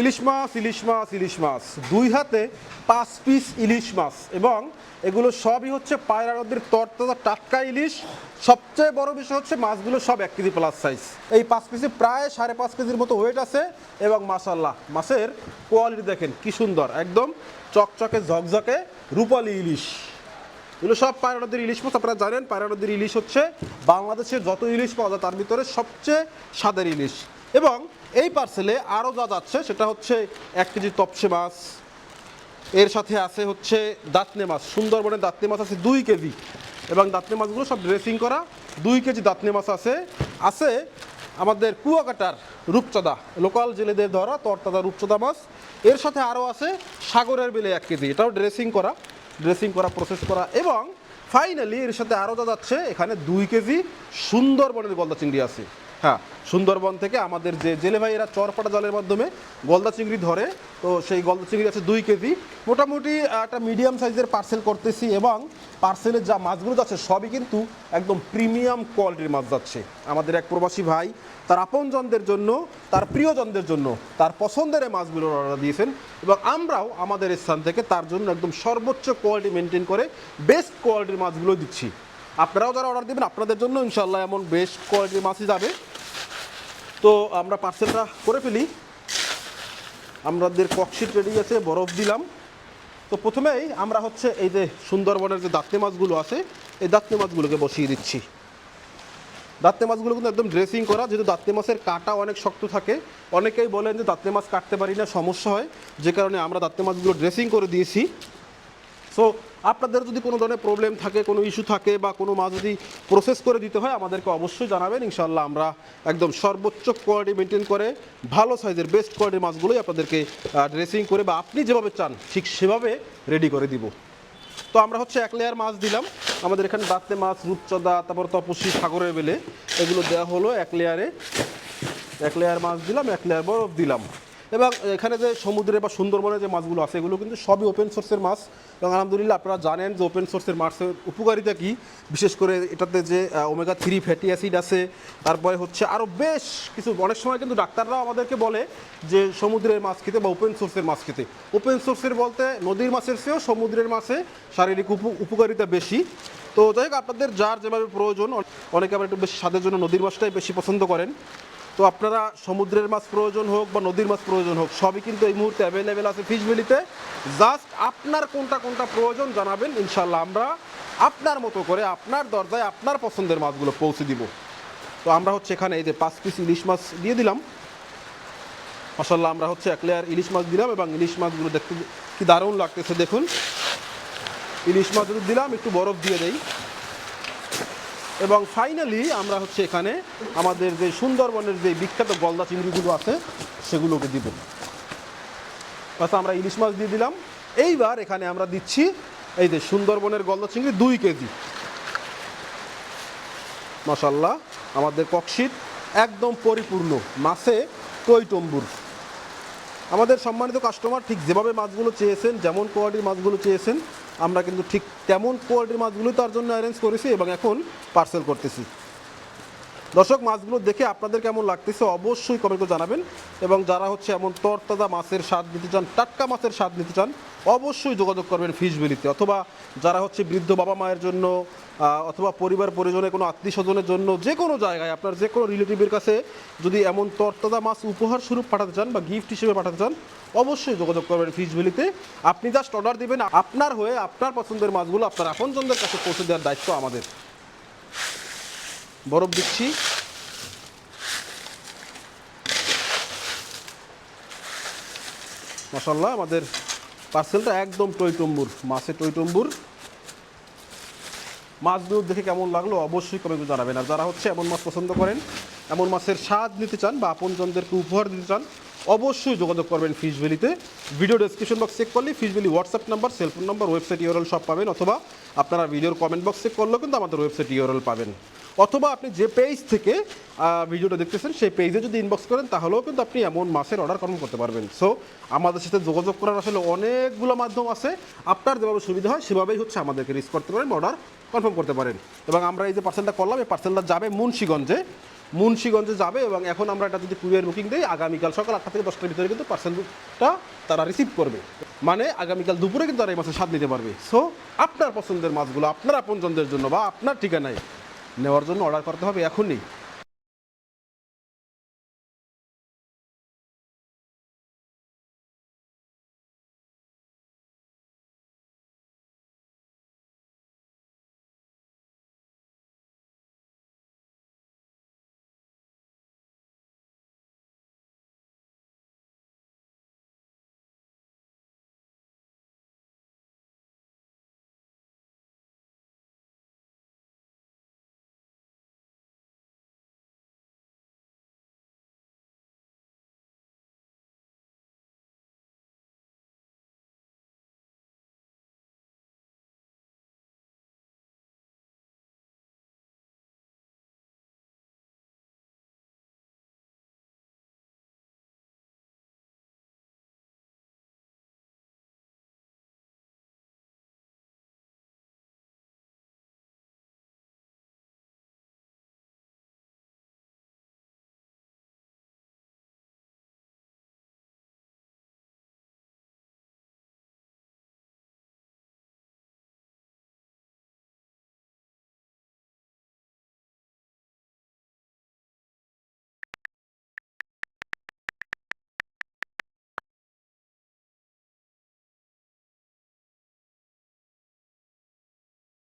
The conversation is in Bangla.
ইলিশ মাছ ইলিশ মাছ ইলিশ মাছ। দুই হাতে পাঁচ পিস ইলিশ মাছ এবং এগুলো সবই হচ্ছে পায়রা নদীর তরতাজা টাটকা ইলিশ। সবচেয়ে বড় বিষয় হচ্ছে মাছগুলো সব এক কেজি প্লাস সাইজ এই পাঁচ পিসে প্রায় সাড়ে পাঁচ কেজির মতো ওয়েট আছে এবং মাসাল্লাহ মাছের কোয়ালিটি দেখেন কি সুন্দর, একদম চকচকে, ঝকঝকে রূপালি ইলিশ। এগুলো সব পায়রা নদীর ইলিশ মাছ, আপনারা জানেন পায়রা নদীর ইলিশ হচ্ছে বাংলাদেশের যত ইলিশ পাওয়া যায় তার ভিতরে সবচেয়ে স্বাদের ইলিশ। এবং এই পার্সেলে আরও যা যাচ্ছে, সেটা হচ্ছে এক কেজি তপসে মাছ। এর সাথে আছে হচ্ছে দাঁতনে মাছ, সুন্দরবনের দাঁতনে মাছ আছে দুই কেজি। এবং দাঁতনে মাছগুলো সব ড্রেসিং করা, দুই কেজি দাঁতনে মাছ আছে। আছে আমাদের কুয়াকাটার রূপচাঁদা লোকাল জেলেদের ধরা তরতাজা রূপচাঁদা মাছ। এর সাথে আরও আছে সাগরের বেলে এক কেজি, এটাও ড্রেসিং করা ড্রেসিং করা প্রসেস করা। এবং ফাইনালি এর সাথে আরও যা যাচ্ছে, এখানে দুই কেজি সুন্দরবনের গলদা চিংড়ি আছে। হ্যাঁ সুন্দরবন থেকে আমাদের যে জেলে ভাইয়েরা চরপাটা জলের মাধ্যমে গলদা চিংড়ি ধরে, তো সেই গলদা চিংড়ি আছে দুই কেজি। মোটামুটি একটা মিডিয়াম সাইজের পার্সেল করতেছি এবং পার্সেলের যা মাছগুলো যাচ্ছে সবই কিন্তু একদম প্রিমিয়াম কোয়ালিটির মাছ যাচ্ছে। আমাদের এক প্রবাসী ভাই, তার আপনজনদের জন্য, তার প্রিয়জনদের জন্য, তার পছন্দের এই মাছগুলোর অর্ডার দিয়েছেন এবং আমরাও আমাদের স্থান থেকে তার জন্য একদম সর্বোচ্চ কোয়ালিটি মেনটেন করে বেস্ট কোয়ালিটির মাছগুলো দিচ্ছি। আপনারাও যারা অর্ডার দেবেন, আপনাদের জন্য ইনশাল্লাহ এমন বেস্ট কোয়ালিটির মাছই যাবে। তো আমরা পার্সেলটা করে ফেলি। আমাদের ককশিট রেডি আছে, বরফ দিলাম। তো প্রথমেই আমরা হচ্ছে এই যে সুন্দরবনের যে দাঁতনে মাছগুলো আছে, এই দাঁতনে মাছগুলোকে বসিয়ে দিচ্ছি। দাঁতনে মাছগুলো কিন্তু একদম ড্রেসিং করা, যেহেতু দাঁতনে মাছের কাটা অনেক শক্ত থাকে। অনেকেই বলেন যে দাঁতনে মাছ কাটতে পারি না, সমস্যা হয়। যে কারণে আমরা দাঁতনে মাছগুলো ড্রেসিং করে দিয়েছি। সো আপনাদের যদি কোনো ধরনের প্রবলেম থাকে, কোনো ইস্যু থাকে বা কোনো মাছ যদি প্রসেস করে দিতে হয়, আমাদেরকে অবশ্যই জানাবেন। ইনশাল্লাহ আমরা একদম সর্বোচ্চ কোয়ালিটি মেনটেন করে ভালো সাইজের বেস্ট কোয়ালিটির মাছগুলোই আপনাদেরকে ড্রেসিং করে বা আপনি যেভাবে চান, ঠিক সেভাবে রেডি করে দিব। তো আমরা হচ্ছে এক লেয়ার মাছ দিলাম। আমাদের এখানে দাঁতে মাছ রূপচদা তারপর তপসী সাগরের বেলে, এগুলো দেওয়া হলো এক লেয়ারে এক লেয়ার মাছ দিলাম, এক লেয়ার বরফ দিলাম। এবং এখানে যে সমুদ্রে বা সুন্দরবনের যে মাছগুলো আছে, এগুলো কিন্তু সবই ওপেন সোর্সের মাছ। এবং আলহামদুলিল্লাহ আপনারা জানেন যে ওপেন সোর্সের মাছের উপকারিতা কী। বিশেষ করে এটাতে যে ওমেগা থ্রি ফ্যাটি অ্যাসিড আছে। তারপরে হচ্ছে আরও বেশ কিছু, অনেক সময় কিন্তু ডাক্তাররাও আমাদেরকে বলে যে, সমুদ্রের মাছ খেতে বা ওপেন সোর্সের মাছ খেতে। ওপেন সোর্সের বলতে নদীর মাছের চেয়েও সমুদ্রের মাছে শারীরিক উপ- উপকারিতা বেশি। তো যাই হোক, আপনাদের যার যেভাবে প্রয়োজন, অনেকে আবার একটু বেশি স্বাদের জন্য নদীর মাছটাই বেশি পছন্দ করেন। তো আপনারা সমুদ্রের মাছ প্রয়োজন হোক বা নদীর মাছ প্রয়োজন হোক, সবই কিন্তু এই মুহূর্তে অ্যাভেলেবেল আছে ফিশ জাস্ট আপনার কোনটা কোনটা প্রয়োজন জানাবেন ইনশাল্লাহ আমরা আপনার মতো করে, আপনার দরজায়, আপনার পছন্দের মাছগুলো পৌঁছে দিব। তো আমরা হচ্ছে এখানে এই যে পাঁচ পিস ইলিশ মাছ দিয়ে দিলাম। মাসাল্লাহ আমরা হচ্ছে এক লেয়ার ইলিশ মাছ দিলাম এবং ইলিশ মাছগুলো দেখতে কি দারুণ লাগতেছে দেখুন। ইলিশ মাছ দিলাম, একটু বরফ দিয়ে দেই। এবং ফাইনালি আমরা হচ্ছে এখানে আমাদের যে সুন্দরবনের যে বিখ্যাত গলদা চিংড়িগুলো আছে, সেগুলোকে দিব। বাস আমরা ইলিশ মাছ দিয়ে দিলাম। এইবার এখানে আমরা দিচ্ছি এই যে সুন্দরবনের গলদা চিংড়ি দুই কেজি। মাসাল্লাহ আমাদের ককশিট একদম পরিপূর্ণ। মাছে টইটম্বুর আমাদের সম্মানিত কাস্টমার ঠিক যেভাবে মাছগুলো চেয়েছেন, যেমন কোয়ালিটির মাছগুলো চেয়েছেন, আমরা কিন্তু ঠিক তেমন কোয়ালিটির মাছগুলোই তার জন্য অ্যারেঞ্জ করেছি এবং এখন পার্সেল করতেছি। দর্শক, মাছগুলো দেখে আপনাদের কেমন লাগতেছে অবশ্যই কমেন্ট করে জানাবেন। এবং যারা হচ্ছে এমন তরতাজা মাছের স্বাদ নিতে চান, টাটকা মাছের স্বাদ নিতে চান, অবশ্যই যোগাযোগ করবেন ফিশবিলিতে অথবা যারা হচ্ছে বৃদ্ধ বাবা মায়ের জন্য অথবা পরিবার পরিজনের কোনো আত্মীয় স্বজনের জন্য যে কোনো জায়গায় আপনার যে কোনো রিলেটিভের কাছে যদি এমন তরতাজা মাছ উপহার স্বরূপ পাঠাতে চান বা গিফট হিসেবে পাঠাতে চান, অবশ্যই যোগাযোগ করবেন ফিশবিলিতে আপনি জাস্ট অর্ডার দিবেন, আপনার হয়ে আপনার পছন্দের মাছগুলো আপনার আপনজনদের কাছে পৌঁছে দেওয়ার দায়িত্ব আমাদের। বরফ দিচ্ছি। মশাল্লাহ আমাদের পার্সেলটা একদম টইটম্বুর মাছে টইটম্বুর। মাছগুলো দেখে কেমন লাগল অবশ্যই কমেন্ট জানাবেন। আর যারা হচ্ছে এমন মাছ পছন্দ করেন, এমন মাছের স্বাদ নিতে চান বা আপনজনদেরকে উপহার দিতে চান অবশ্যই যোগাযোগ করবেন ফিশ ভ্যালিতে ভিডিও ডেসক্রিপশন বক্স চেক করলে fish valley WhatsApp number cellphone number website URL সব পাবেন অথবা আপনারা ভিডিওর কমেন্ট বক্স চেক করলেও কিন্তু আমাদের ওয়েবসাইট ইউরল পাবেন। অথবা আপনি যে পেজ থেকে ভিডিওটা দেখতেছেন, সেই পেজে যদি ইনবক্স করেন, তাহলেও কিন্তু আপনি এমন মাছের অর্ডার কনফার্ম করতে পারবেন। সো আমাদের সাথে যোগাযোগ করার আসলে অনেকগুলো মাধ্যম আছে। আপনার যেভাবে সুবিধা হয়, সেভাবেই হচ্ছে আমাদেরকে রিস্ক করতে পারেন অর্ডার কনফার্ম করতে পারেন। এবং আমরা এই যে পার্সেলটা করলাম, এই পার্সেলটা যাবে মুন্সিগঞ্জে। মুন্সিগঞ্জে যাবে এবং এখন আমরা এটা যদি কুরিয়ার বুকিং দিই, আগামীকাল সকাল আটটা থেকে দশটার ভিতরে কিন্তু পার্সেলটা তারা রিসিভ করবে। মানে আগামীকাল দুপুরে কিন্তু তারা এই মাছের স্বাদ নিতে পারবে। সো আপনার পছন্দের মাছগুলো আপনার আপনজনদের জন্য বা আপনার ঠিকানায় নেওয়ার জন্য অর্ডার করতে হবে এখনই।